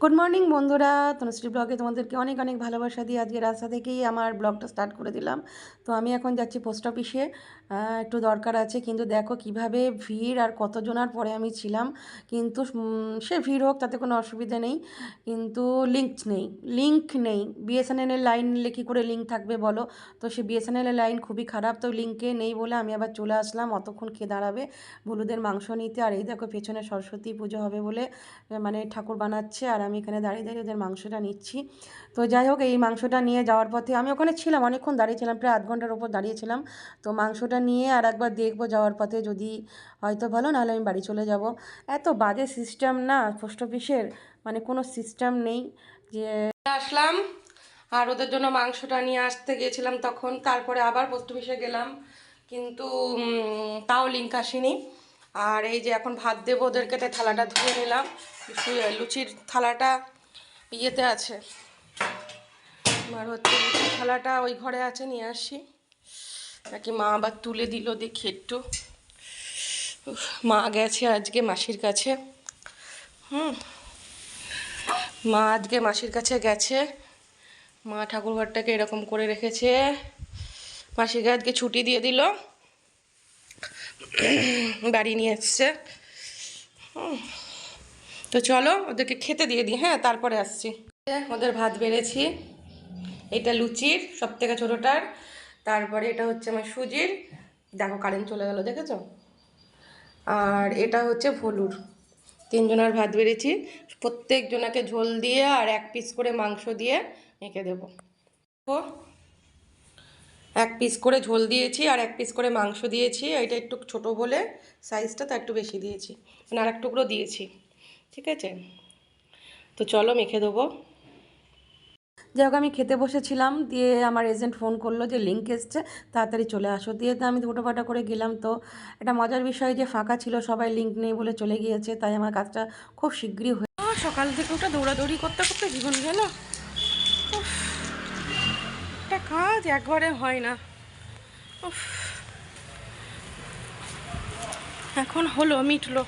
Good morning বন্ধুরা। তনুশ্রী ব্লগে তোমাদেরকে অনেক অনেক ভালোবাসা দিয়ে আজকে রাস্তা থেকেই আমার ব্লগটা স্টার্ট করে দিলাম। তো আমি এখন যাচ্ছি পোস্ট অফিসে একটু দরকার আছে, কিন্তু দেখো কীভাবে ভিড় আর কতজনার পরে আমি ছিলাম। কিন্তু সে ভিড় হোক, তাতে কোনো অসুবিধা নেই। কিন্তু লিঙ্ক নেই লিঙ্ক নেই। বিএসএনএলের লাইন কী করে লিঙ্ক থাকবে বলো? তো সে বিএসএনএলের লাইন খুবই খারাপ, তো লিঙ্কে নেই বলে আমি আবার চলে আসলাম। অতক্ষণ খেয়ে দাঁড়াবে হলুদের মাংস নিতে। আর এই দেখো পেছনে সরস্বতী পুজো হবে বলে মানে ঠাকুর বানাচ্ছে। আর আমি এখানে দাঁড়িয়ে দাঁড়িয়ে ওদের মাংসটা নিচ্ছি। তো যাই হোক, এই মাংসটা নিয়ে যাওয়ার পথে আমি ওখানে ছিলাম, অনেকক্ষণ দাঁড়িয়েছিলাম, প্রায় আধ ঘণ্টার ওপর দাঁড়িয়েছিলাম। তো মাংসটা নিয়ে আর একবার দেখব যাওয়ার পথে, যদি হয়তো ভালো, নাহলে আমি বাড়ি চলে যাব। এত বাজে সিস্টেম না পোস্ট অফিসের মানে কোনো সিস্টেম নেই যে আসলাম আর ওদের জন্য মাংসটা নিয়ে আসতে গিয়েছিলাম তখন। তারপরে আবার পোস্ট অফিসে গেলাম, কিন্তু তাও লিঙ্ক আসেনি। আর এই যে এখন ভাত দেবো ওদেরকে, তাই থালাটা ধুয়ে নিলাম। লুচির থালাটা ইয়েতে আছে। আর হচ্ছে লুচির থালাটা ওই ঘরে আছে, নিয়ে আসি। নাকি মা আবার তুলে দিল দেখি একটু। মা গেছে আজকে মাসির কাছে। হুম, মা আজকে মাসির কাছে গেছে। মা ঠাকুরঘরটাকে এরকম করে রেখেছে। মাসিকে আজকে ছুটি দিয়ে দিল। বাড়ি নিয়ে এসছে। হুম। তো চলো ওদেরকে খেতে দিয়ে দিই হ্যাঁ তারপরে আসছি। ওদের ভাত বেড়েছি, এটা লুচির সব থেকে ছোটোটার, তারপরে এটা হচ্ছে আমার সুজির। দেখো কারেন্ট চলে গেল, দেখেছ? আর এটা হচ্ছে ভলুর। তিনজনের ভাত বেড়েছি প্রত্যেক জনাকে ঝোল দিয়ে আর এক পিস করে মাংস দিয়ে মেখে দেবো। ও এক পিস করে ঝোল দিয়েছি আর এক পিস করে মাংস দিয়েছি এটা একটু ছোট বলে সাইজটা তা একটু বেশি দিয়েছি। মানে আর এক টুকরো দিয়েছি। ঠিক আছে? তো চলো মেখে দেবো। যাই হোক আমি খেতে বসেছিলাম দিয়ে আমার এজেন্ট ফোন করল যে লিঙ্ক এসছে তাড়াতাড়ি চলে আসো। দিয়ে তো আমি হুটোপাটা করে গেলাম তো। এটা মজার বিষয় যে ফাঁকা ছিল সবাই লিঙ্ক নেই বলে চলে গিয়েছে তাই আমার কাজটা খুব শীঘ্রই হয়ে সকাল থেকে ওটা দৌড়াদৌড়ি করতে করতে জীবন গেল। একটা কাজ একবারে হয় না। উফ। এখন হলো মিটলো।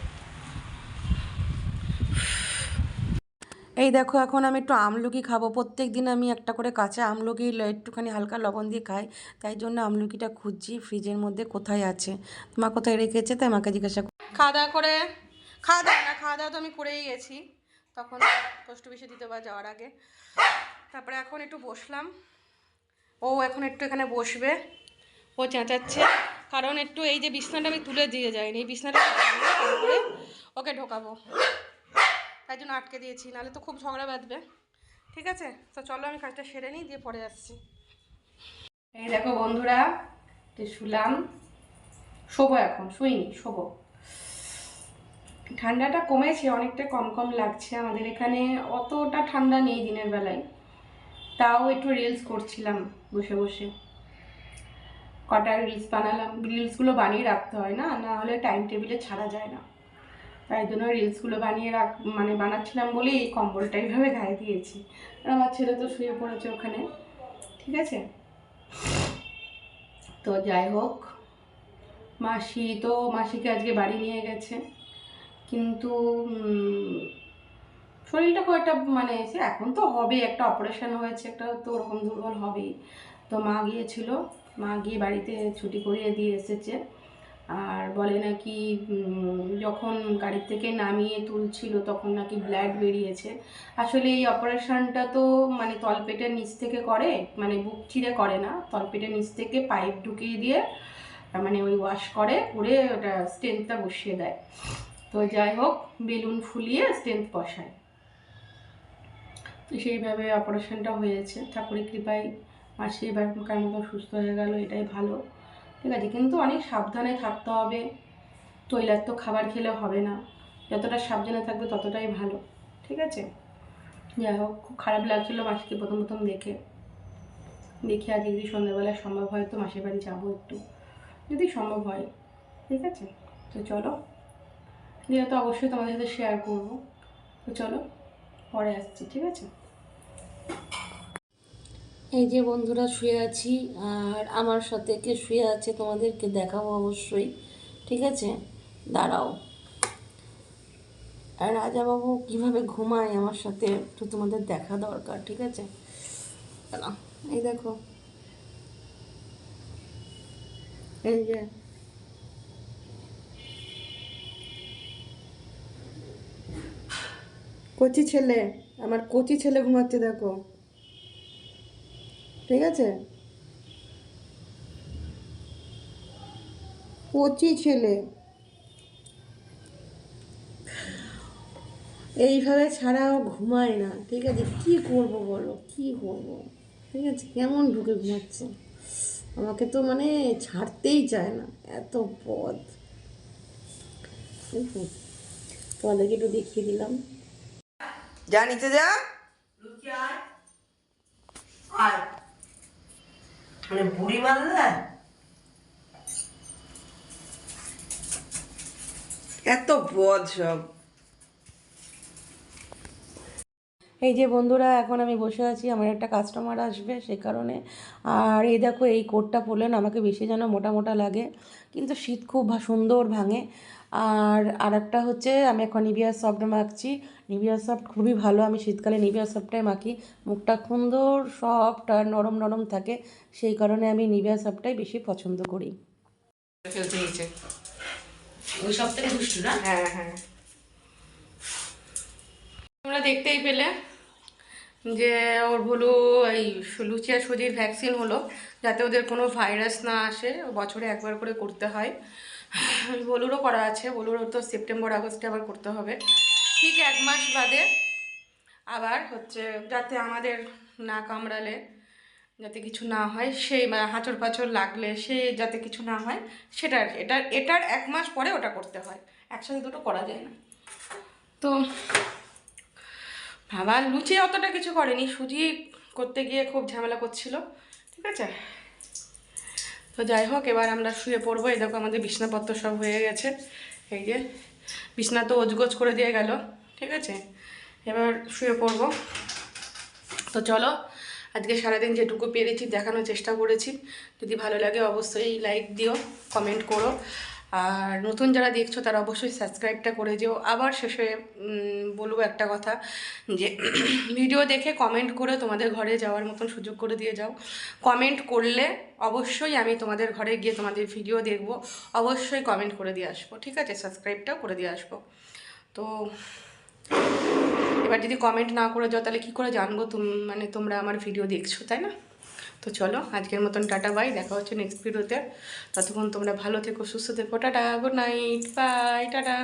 এই দেখো, এখন আমি একটু আমলকি খাব। প্রত্যেক দিন আমি একটা করে কাঁচা আমলকি একটুখানি হালকা লবণ দিয়ে খাই। তাই জন্য আমলকিটা খুঁজছি ফ্রিজের মধ্যে কোথায় আছে। মা কোথায় রেখেছে তাই মাকে জিজ্ঞাসা খাওয়া দাওয়া করে খাওয়া দাওয়া না, খাওয়া দাওয়া তো আমি করেই গেছি। তখন পোস্ট অফিসে দিতে বা যাওয়ার আগে। তারপরে এখন একটু বসলাম। ও এখন একটু এখানে বসবে। ও চেঁচাচ্ছে। কারণ একটু এই যে বিছনাটা আমি তুলে দিয়ে যাইনি, এই বিছনাটা ওকে ঢোকাবো। তাই জন্য আটকে দিয়েছি, নাহলে তো খুব ঝগড়া বাঁধবে। ঠিক আছে? তো চলো আমি কাজটা সেরে নিই, দিয়ে পরে আসছি। এই দেখো বন্ধুরা শুলাম। শোবো এখন, শুইনি, শোবো। ঠান্ডাটা কমেছে, অনেকটা কম কম লাগছে আমাদের এখানে। অতটা ঠান্ডা নেই দিনের বেলায়। তাও একটু রিলস করছিলাম বসে বসে। কটা রিলস বানালাম। রিলসগুলো বানিয়ে রাখতে হয় না না হলে টাইম টেবিলে ছাড়া যায় না। তাই জন্য রিলসগুলো বানিয়ে রাখ মানে বানাচ্ছিলাম বলেই এই কম্বলটা এইভাবে গায়ে দিয়েছি। আর আমার ছেলে তো শুয়ে পড়েছে ওখানে, ঠিক আছে? তো যাই হোক, মাসি তো, মাসিকে আজকে বাড়ি নিয়ে গেছে। কিন্তু শরীরটা খুব একটা মানে এখন তো হবে, একটা অপারেশন হয়েছে, একটা তো ওরকম দুর্বল হবেই। তো মা গিয়েছিল, মা গিয়ে বাড়িতে ছুটি করিয়ে দিয়ে এসেছে। আর বলে নাকি যখন গাড়ি থেকে নামিয়ে তুলছিল তখন নাকি ব্লাড বেরিয়েছে। আসলে এই অপারেশনটা তো মানে তলপেটের নিচ থেকে করে মানে বুক চিরে করে না। তলপেটের নিচ থেকে পাইপ ঢুকিয়ে দিয়ে মানে ওই ওয়াশ করে করে ওটা স্ট্রেংথটা বসিয়ে দেয়। তো যাই হোক, বেলুন ফুলিয়ে স্ট্রেংথ বসায়। তো সেইভাবে অপারেশনটা হয়েছে। ঠাকুরের কৃপায় মাসি এবারকার মতো সুস্থ হয়ে গেল, এটাই ভালো। ঠিক আছে, কিন্তু অনেক সাবধানে থাকতে হবে। তৈলাক্ত খাবার খেলে হবে না। যতটা সাবধানে থাকবে ততটাই ভালো, ঠিক আছে? যাই হোক, খুব খারাপ লাগছিল মাসিকে প্রথম প্রথম দেখে। দেখে আজ যদি সন্ধ্যাবেলায় সম্ভব হয় তো মাসির বাড়ি যাব একটু। যদি সম্ভব হয়, ঠিক আছে? তো চলো দিয়ে তো অবশ্যই তোমাদের সাথে শেয়ার করব। তো চলো, পরে আসছি, ঠিক আছে? এই যে বন্ধুরা শুয়ে আছি, আর আমার সাথে কে শুয়ে আছে তোমাদেরকে দেখাবো অবশ্যই, ঠিক আছে? দাঁড়াও। আর রাজাবাবু কীভাবে ঘুমায় আমার সাথে একটু তোমাদের দেখা দরকার, ঠিক আছে? এই দেখো। এই যে। কচি ছেলে, আমার কচি ছেলে ঘুমাচ্ছে, দেখো। ঠিক আছে? কচি ছেলে। এইভাবে ছাড়াও ঘুমায় না ঠিক আছে? কি করব বলো? কি করব? ঠিক আছে? কেমন ঢুকে ঘুমাচ্ছে? আমাকে তো মানে ছাড়তেই চায় না এত পদ তোমাদেরকে একটু দেখিয়ে দিলাম। যা নিচে যা। আয়। মানে বুড়ি মারলে? এত বদ সব। এই যে বন্ধুরা এখন আমি বসে আছি আমার একটা কাস্টমার আসবে সে কারণে। আর এই দেখো এই কোটটা পরলেন আমাকে বেশি যেন মোটা মোটা লাগে। কিন্তু শীত খুব ভা- সুন্দর ভাঙে। আর আর একটা হচ্ছে আমি এখন নিভিয়া সফট মাখছি। নিভিয়া সফট খুবই ভালো। আমি শীতকালে নিভিয়া সফটটাই মাখি। মুখটা সুন্দর সফট আর নরম নরম থাকে। সেই কারণে আমি নিভিয়া সফটটাই বেশি পছন্দ করি। নিচে ওই সব থেকে দুষ্টু না? হ্যাঁ হ্যাঁ। তোমরা দেখতেই পেলে যে ওর হলো এই লুচিয়া সুজির ভ্যাকসিন হলো যাতে ওদের কোনো ভাইরাস না আসে। বছরে একবার করে করতে হয়। বলুরও করা আছে, বলুরও তো সেপ্টেম্বর, আগস্টে আবার করতে হবে। ঠিক এক মাস বাদে আবার হচ্ছে যাতে আমাদের না কামড়ালে, যাতে কিছু না হয়, সেই বা হাঁচড় পাঁচড় লাগলে, সে যাতে কিছু না হয়, সেটার, এটার এটার এক মাস পরে ওটা করতে হয়। একসাথে দুটো করা যায় না। তো বাবা লুচি অতটা কিছু করেনি, সুজি করতে গিয়ে খুব ঝামেলা করছিল। ঠিক আছে? তো যাই হোক, এবার আমরা শুয়ে পড়ব। এই দেখো আমাদের বিছনাপত্র সব হয়ে গেছে। এই যে বিছনা তো ওজগোজ করে দিয়ে গেল, ঠিক আছে? এবার শুয়ে পড়ব। তো চলো, আজকে সারাদিন যেটুকু পেরেছি দেখানোর চেষ্টা করেছি। যদি ভালো লাগে অবশ্যই লাইক দিও, কমেন্ট করো। আর নতুন যারা দেখছ, তারা অবশ্যই সাবস্ক্রাইবটা করে যেও। আবার শেষে বলব একটা কথা যে, ভিডিও দেখে কমেন্ট করে তোমাদের ঘরে যাওয়ার মতন সুযোগ করে দিয়ে যাও। কমেন্ট করলে অবশ্যই আমি তোমাদের ঘরে গিয়ে তোমাদের ভিডিও দেখব। অবশ্যই কমেন্ট করে দিয়ে আসব, ঠিক আছে? সাবস্ক্রাইবটাও করে দিয়ে আসব। তো, এবার যদি কমেন্ট না করে যাও, তাহলে কী করে জানব তুম মানে তোমরা আমার ভিডিও দেখছ, তাই না? তো চলো, আজকের মতন টাটা, বাই। দেখা হচ্ছে নেক্সট ভিডিওতে ততক্ষণ তোমরা ভালো থেকো, সুস্থ থেকো। Tata good night bye tata.